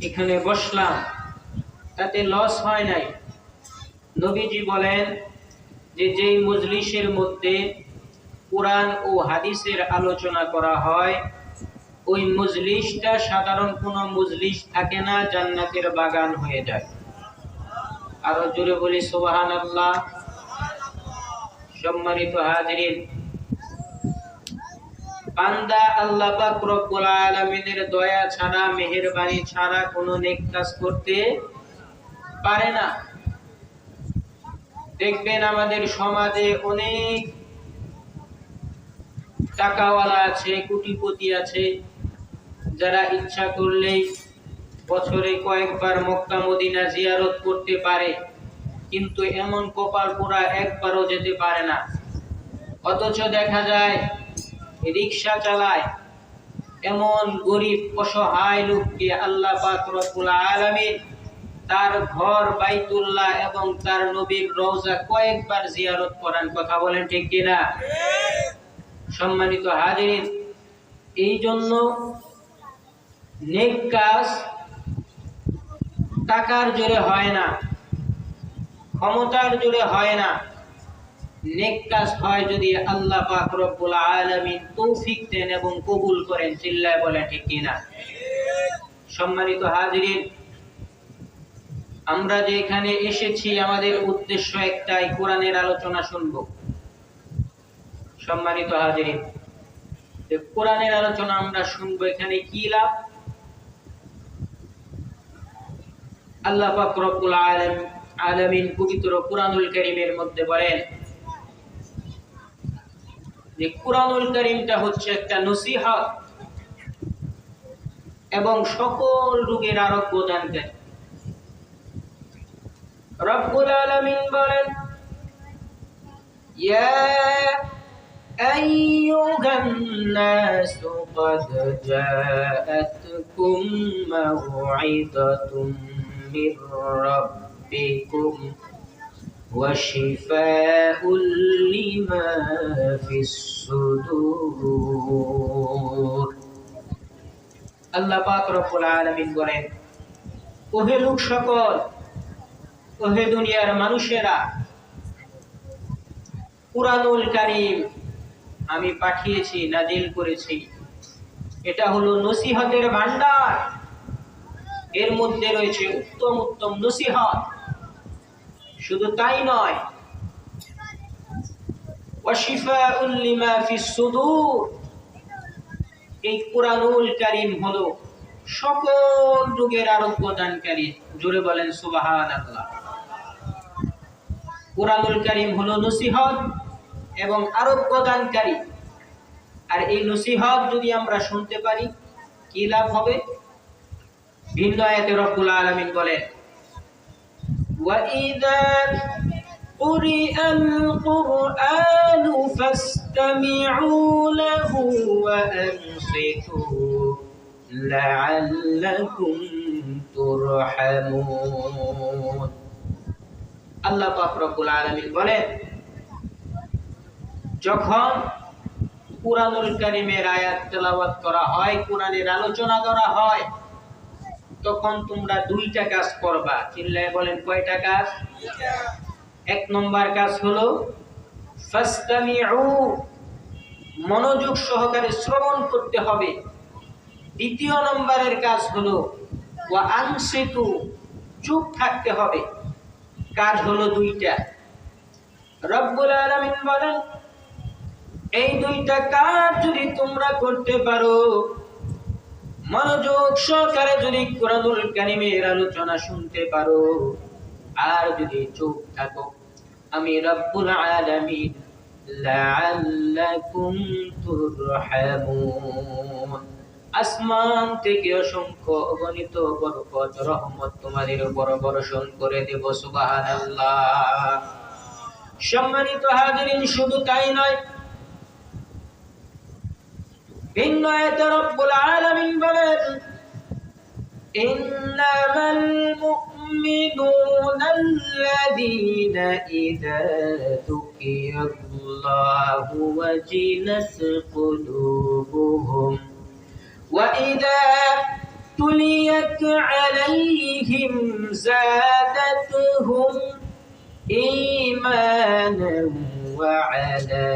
এখানে বসলাম। তাতে লস হয় নাই। নবীজি বলেন যে, যেই মজলিসের মধ্যে কোরআন ও হাদিসের আলোচনা করা হয়, ওই মজলিসটা সাধারণ কোনো মজলিস থাকে না, জান্নাতের বাগান হয়ে যায়। আরও জোরে বলি সোবাহান আল্লাহ সম্মানিত হাজিরিন বান্দা আল্লাহ পাক রব্বুল আলামিনের দয়া ছাড়া, মেহেরবানি ছাড়া কোনো নেক কাজ করতে পারে না। দেখবেন আমাদের সমাজে অনেক টাকাওয়ালা আছে, কোটিপতি আছে, যারা ইচ্ছা করলেই বছরে কয়েকবার মক্কা, মদিনা জিয়ারত করতে পারে, কিন্তু এমন কপাল পোড়া একবারও যেতে পারে না। অথচ দেখা যায় রিক্সা চালায়। এমন গরিব, অসহায় লোককে আল্লাহ রব্বুল তার ঘর, বাইতুল্লাহ এবং তার নবীর রওজা কয়েকবার জিয়ারত করার কথা বলেন, ঠিক কিনা? সম্মানিত হাজিরিন, এই জন্য নেক কাজ টাকার জোরে হয় না, ক্ষমতার জোরে হয় না। নেক কাজ হয় যদি আল্লাহ পাক রব্বুল আলামিন তৌফিক দেন এবং কবুল করেন, চিল্লায় বলেন ঠিক কিনা? সম্মানিত হাজিরিন, আমরা যে এখানে এসেছি, আমাদের উদ্দেশ্য একটাই, কোরআনের আলোচনা শুনব। সম্মানিত হাজিরিন কোরআনের আলোচনা আমরা শুনব, এখানে কি লাভ? আল্লাহ পাক রব্বুল আলামিন পবিত্র কোরআনুল কারীমের মধ্যে বলেন যে কোরআনুল কারীমটা হচ্ছে একটা নসিহত এবং সকল রোগের আরোগ্য দানকারী রব্বুল আলামিন বলেন ইয়া أيها الناس قد جاءتكم موعظة من ربكم وشفاء لما في الصدور আল্লাহ পাক রব্বুল আলামিন বলেন ওহে লোক সকল ওহে দুনিয়ার মানুষেরা কুরআনুল কারীম আমি পাঠিয়েছি নাজিল করেছি এটা হলো নসিহতের ভান্ডার এর মধ্যে রয়েছে উত্তম উত্তম নসিহত শুধু তাই নয় এই কোরআনুল কারীম হলো সকল রোগের আরোগ্য দানকারী জোরে বলেন সুবহানাল্লাহ। কোরআনুল কারীম হলো নসিহত এবং আরোগ্য দানকারী আর এই নসিহত যদি আমরা শুনতে পারি, কি লাভ হবে? ভিন্ন আয়াতে রব্বুল আলামিন বলেন وَإِذَا قُرِئَ الْقُرْآنُ فَاسْتَمِعُوا لَهُ وَأَنصِتُوا لَعَلَّكُمْ تُرْحَمُونَ আল্লাহ পাক রব্বুল আলামিন বলেন যখন কুরআনুল কারীমের আয়াত তেলাওয়াত করা হয় কোরআনের আলোচনা করা হয় তখন তোমরা দুইটা কাজ করবা। চিল্লায় বলেন, কয়টা কাজ? এক নম্বর কাজ হলো মনোযোগ সহকারে শ্রবণ করতে হবে। দ্বিতীয় নম্বরের কাজ হলো আনসিতু, চুপ থাকতে হবে। কাজ হলো দুইটা। রব্বুল আলামিন বলেন, এই দুইটা কাজ যদি তোমরা করতে পারো মনোযোগ সহকারে যদি কোরআনুল কারিমের আলোচনা শুনতে পারো, আর যদি চুপ থাকো, আমি রব্বুল আলামিন লাআল্লাকুম তুরহামুন। আসমান থেকে অসংখ্য অগণিত বরকত, রহমত তোমাদের উপর বর্ষণ করে দেব, সুবহানাল্লাহ। সম্মানিত হাজিরিন, শুধু তাই নয় ভিন্ন আয়াতে রব্বুল আলামিন বলেন ইন্নামাল মুমিনুনা আল্লাযীনা ইযা যুকিরাল্লাহু ওয়াজিলাত কুলুবুহুম وإذا تليت عليهم زادتهم إيمانا وعلى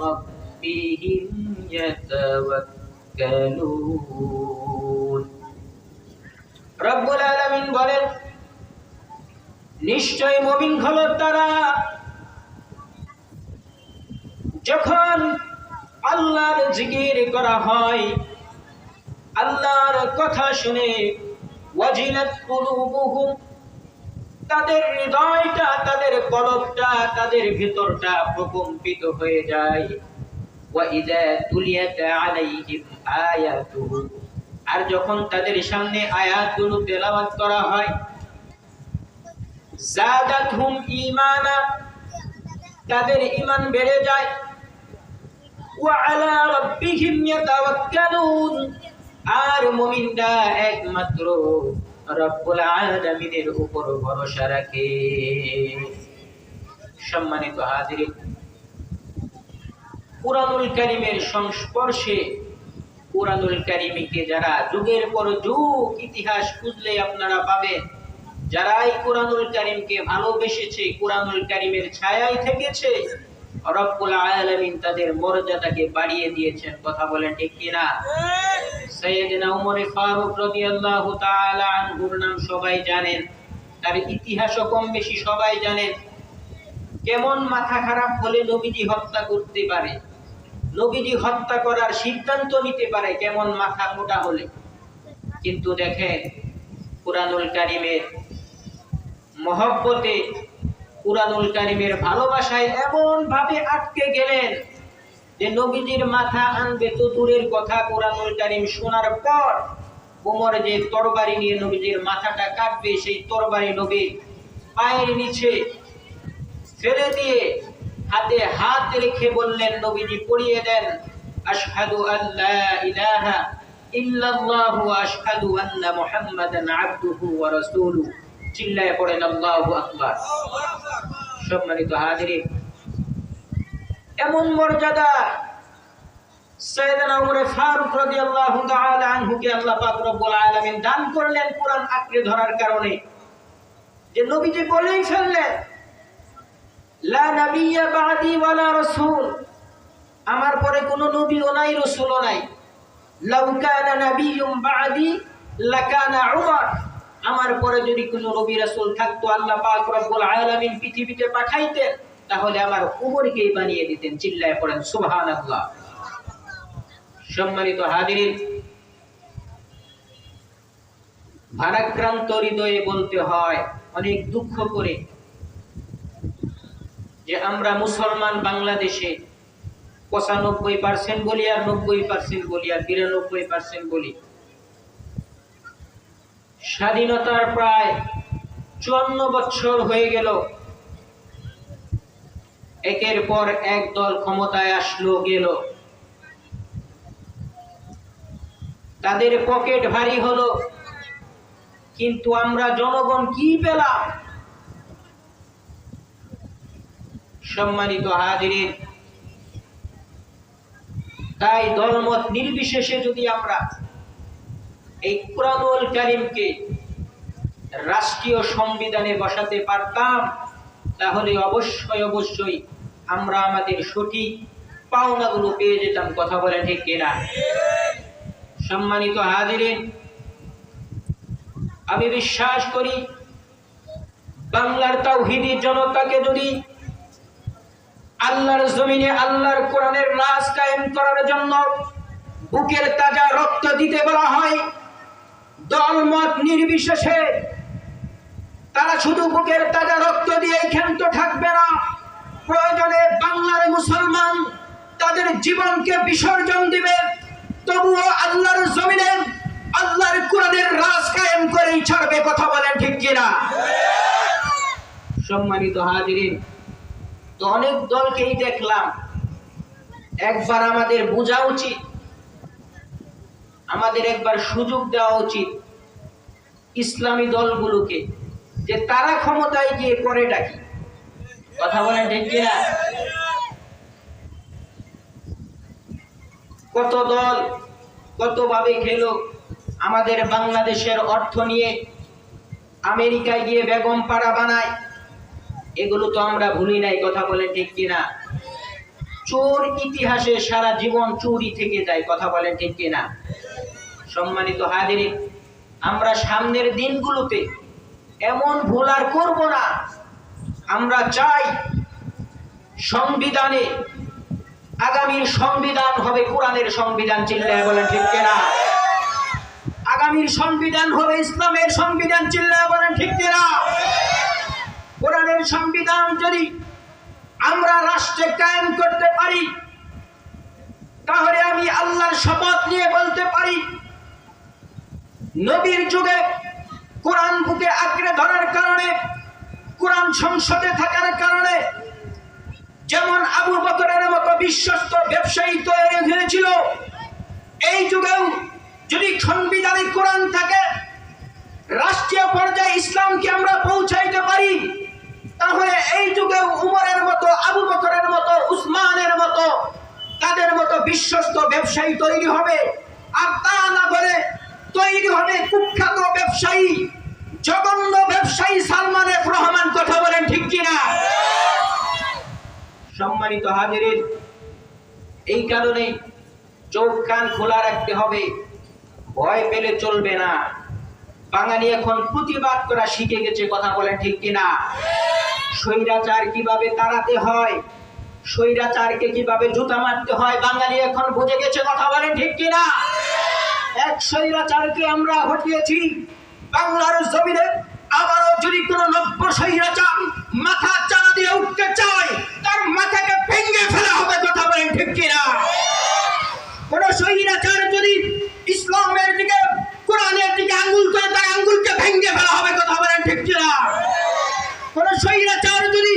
ربهم يتوكلون رب العالمين বলেন নিশ্চয় মমিন হলো তারা যখন আল্লাহর জিকির করা হয় আল্লাহর কথা শুনে ওয়াজিলাত কুলুবুহুম তাদের হৃদয়টা তাদের কলবটা তাদের ভিতরটা প্রকম্পিত হয়ে যায় আর যখন তাদের সামনে আয়াতগুলো তেলাওয়াত করা হয় তাদের ঈমান বেড়ে যায়। আর মুমিনরা একমাত্র রব্বুল আলামিনের উপর ভরসা রাখে। সম্মানিত হাজিরিন কুরআনুল কারীমের সংস্পর্শে, কুরআনুল কারীমকে যারা যুগের পর যুগ ইতিহাস খুঁজলে আপনারা পাবেন যারা এই কোরআনুল কারীমকে ভালোবেসেছে, কোরআনুল কারীমের ছায়ায় থেকেছে, রব্বুল আলামিন তাদের মর্যাদাকে বাড়িয়ে দিয়েছেন, কথা বলেন ঠিক কিনা? সৈয়দনা উমর ফারুক রাদিয়াল্লাহু তাআলা আনহুর নাম সবাই জানেন, তার ইতিহাসও কম বেশি সবাই জানেন। কেমন মাথা খারাপ হলে নবীজি হত্যা করতে পারে? নবীজি হত্যা করার সিদ্ধান্ত নিতে পারে কেমন মাথা মোটা হলে। কিন্তু দেখেন, কুরআনুল কারিমের মহব্বতে, কুরআনুল কারিমের ভালোবাসায় এমন ভাবে আটকে গেলেন যে নবীজির মাথা আনবে তো দূরের কথা কোরআনুল কারিম শোনার পর ওমর যে তরবারি নিয়ে নবীজির মাথাটা কাটবে, সেই তরবারি নবীর পায়ের নিচে ফেলে দিয়ে হাতে হাত রেখে বললেন, নবীজি পড়িয়ে দেন, আশহাদু আল্লা ইলাহা ইল্লাল্লাহু ওয়া আশহাদু আন্না মুহাম্মাদান আবদুহু ওয়া রাসূলুহু। চিল্লায় পড়েন, আল্লাহু আকবার। সম্মানিত হাজিরিন এমন মর্যাদা সৈয়দনা উমর ফারুক রাদিয়াল্লাহু তাআলা আনহুকে আল্লাহ পাক রব্বুল আলামিন দান করলেন কোরআন আঁকড়ে ধরার কারণে। যে নবীজি বলেই ফেললেন আমার পরে কোনো নবীও নাই, রাসূলও নাই। লাউ কানা নাবিয়্যুম বাদি, লাকানা উমর। আমার পরে যদি কোনো নবী, রাসূল থাকতো, আল্লাহ পাক পৃথিবীতে পাঠাইতেন, তাহলে আমার উমরকেই বানিয়ে দিতেন, চিল্লায় পড়েন, সুবহানাল্লাহ। সম্মানিত হাজিরিন, ভারাক্রান্ত হৃদয়ে বলতে হয়, অনেক দুঃখ করে যে আমরা মুসলমান বাংলাদেশে পঁচানব্বই পার্সেন্ট বলি আর নব্বই পার্সেন্ট বলি আর বিরানব্বই পার্সেন্ট বলি, স্বাধীনতার প্রায় চুয়ান্ন বছর হয়ে গেল। একের পর এক দল ক্ষমতায় আসলো, গেল। তাদের পকেট ভারী হলো, কিন্তু আমরা জনগণ কি পেলাম? সম্মানিত হাজিরিন। তাই দলমত নির্বিশেষে যদি আমরা এই কোরআনুল কারিমকে রাষ্ট্রীয় সংবিধানে বসাতে পারতাম, তাহলে অবশ্যই অবশ্যই আমরা আমাদের সঠিক পাওনাগুলো পেয়ে যেতাম, কথা বলে ঠিক কিনা? সম্মানিত হাজিরিন, আমি বিশ্বাস করি, বাংলার তাওহিদি জনতাকে যদি আল্লাহর জমিনে আল্লাহর কোরআনের রাজ কায়েম করার জন্য বুকের তাজা রক্ত দিতে বলা হয়। দলমত নির্বিশেষে তারা শুধু বুকের তাজা রক্ত দিয়ে ক্ষান্ত থাকবে না। প্রয়োজনে বাংলার মুসলমান তাদের জীবনকে বিসর্জন দিবে। তবুও আল্লাহর জমিনে আল্লাহর কোরআনের রাজ কায়েম করেই ছাড়বে, কথা বলেন ঠিক কিনা? সম্মানিত হাজিরিন তো অনেক দলকেই দেখলাম। একবার আমাদের বোঝা উচিত। আমাদের একবার সুযোগ দেওয়া উচিত ইসলামী দলগুলোকে যে তারা ক্ষমতায় গিয়ে করে ডাকি কথা বলেন ঠিক কিনা? কত দল কত ভাবে খেলো আমাদের বাংলাদেশের অর্থ নিয়ে আমেরিকায় গিয়ে বেগম পাড়া বানায়। এগুলো তো আমরা ভুলি নাই, কথা বলে ঠিক কিনা? চোর ইতিহাসে সারা জীবন চুরি থেকে যায়, কথা বলেন ঠিক কিনা? সম্মানিত হাজিরি আমরা সামনের দিনগুলোতে এমন ভুল আর করব না। আমরা চাই সংবিধানে আগামীর সংবিধান হবে কোরআনের সংবিধান চিল্লায় বলেন ঠিক কিনা? আগামীর সংবিধান হবে ইসলামের সংবিধান চিল্লায় বলেন ঠিক কিনা? কোরআনের সংবিধান যদি আমরা রাষ্ট্রে কায়েম করতে পারি, তাহলে আমি আল্লাহর শপথ নিয়ে বলতে পারি, নবীর যুগে কোরআন বুকে আঁকড়ে ধরার কারণে, কোরআন সংসদে থাকার কারণে, যেমন আবু বকরের মতো বিশ্বস্ত ব্যবসায়ী তৈরি হয়েছিল, এই যুগেও যদি সংবিধানে কোরআন থাকে, রাষ্ট্রীয় পর্যায়ে ইসলামকে আমরা পৌঁছাইতে পারি। তাহলে এই যুগে উমরের মতো, আবু বকরের মতো, উসমানের মতো, তাদের মতো বিশ্বস্ত ব্যবসায়ী তৈরি হবে। আর তা না করে তৈরি হবে কুখ্যাত ব্যবসায়ী, জঘন্য ব্যবসায়ী সালমান এফ রহমান, কথা বলেন ঠিক কিনা? সম্মানিত হাজিরিন, এই কারণে চোখ কান খোলা রাখতে হবে। ভয় পেলে চলবে না। বাঙালি এখন প্রতিবাদ করা শিখে গেছে, কথা বলেন ঠিক কিনা? স্বৈরাচার কীভাবে তাড়াতে হয়? স্বৈরাচারকে কীভাবে জুতা মারতে হয়? বাঙালি এখন বুঝে গেছে, কথা বলেন ঠিক কিনা? এক স্বৈরাচারকে আমরা হটিয়েছি, বাংলার জমিনে আবারও যদি কোনো নব্য স্বৈরাচার মাথা চালা দিয়ে উঠতে চায়, তার মাথাকে ভেঙে ফেলা হবে, কথা বলেন ঠিক কিনা? কোন স্বৈরাচার যদি ইসলামের দিকে আঙ্গুল করে তার আঙ্গুলকে ভেঙে ফেলা হবে কথা বলেন ঠিক কিনা? কোন স্বৈরাচার যদি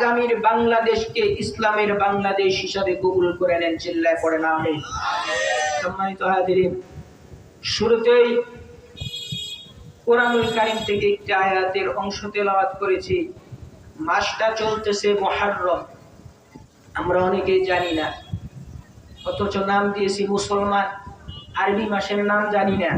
আগামীর বাংলাদেশকে ইসলামের বাংলাদেশ হিসাবে কবুল করে নেন চিল্লায় পড়ে না সম্মানিত শুরুতেই কোরআনুল কারিম থেকে একটি আয়াতের অংশ তেলাওয়াত করেছি। মাসটা চলতেছে মহারম আমরা অনেকেই জানি না। অথচ নাম দিয়েছি মুসলমান। আরবি মাসের নাম জানি না।